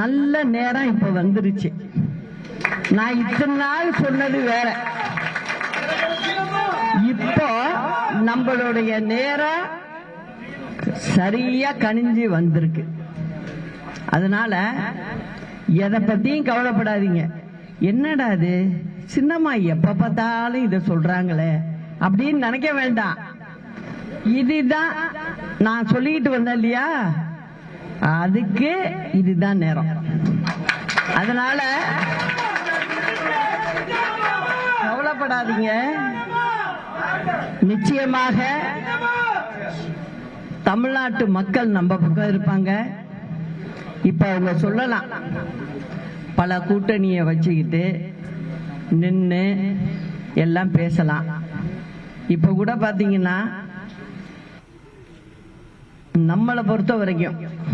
நல்ல நேரம் இப்ப வந்துருச்சு. நான் இத்தனை நாள் சொன்னது வேற. இப்போ நம்மளுடைய நேரம் சரியா கனிஞ்சு வந்திருக்கு. அதனால எதை பத்தியும் கவலைப்படாதீங்க. என்னடா அது சின்னம்மா எப்ப பார்த்தாலும் இத சொல்றாங்களே. அப்படின்னு நினைக்க வேண்டாம். இதுதான் நான் சொல்லிக்கிட்டு வந்தேன் இல்லையா? அதுக்கு இதுதான் நேரம். அதனால கவலைப்படாதீங்க. நிச்சயமாக தமிழ்நாட்டு மக்கள் நம்ம பக்கம் இருப்பாங்க. இப்ப அவங்க சொல்லலாம். பல கூட்டணியை வச்சுக்கிட்டு நின்று எல்லாம் பேசலாம். இப்ப கூட பாத்தீங்கன்னா நம்மளை பொறுத்த வரைக்கும்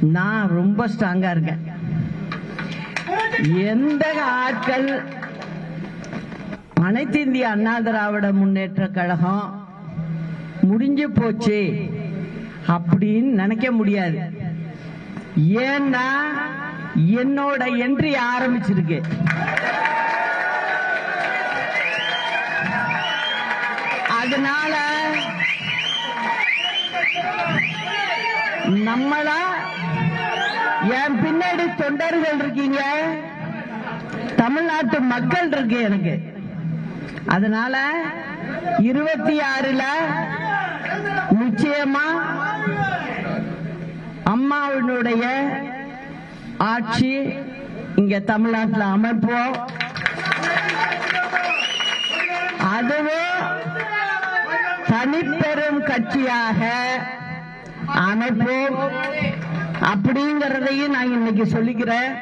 நான் ரொம்ப ஸ்ட்ராங்கா இருக்கேன். எந்த ஆட்கள் அனைத்து இந்திய அண்ணா திராவிட முன்னேற்ற கழகம் முடிஞ்சு போச்சு அப்படின்னு நினைக்க முடியாது. ஏன்னா என்னோட என்ட்ரி ஆரம்பிச்சிருக்கு. அதனால நம்மளா என் பின்னாடி தொண்டர்கள் இருக்கீங்க. தமிழ்நாட்டு மக்கள் இருக்கு எனக்கு. அதனால இருபத்தி ஆறுல நிச்சயமா அம்மாவினுடைய ஆட்சி இங்க தமிழ்நாட்டில் அமைப்போம். அதுவும் தனிப்பெரும் கட்சியாக அமைப்போம் அப்படிங்கறதையும் நான் இன்னைக்கு சொல்லிக்கிறேன்.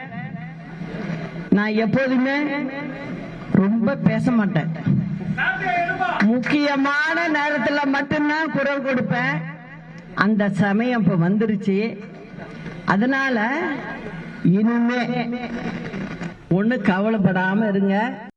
நான் எப்போதுமே ரொம்ப பேச மாட்டேன். முக்கியமான நேரத்துல மட்டும்தான் குரல் கொடுப்பேன். அந்த சமயம் இப்ப வந்துருச்சு. அதனால இனிமே ஒண்ணு கவலைப்படாம இருங்க.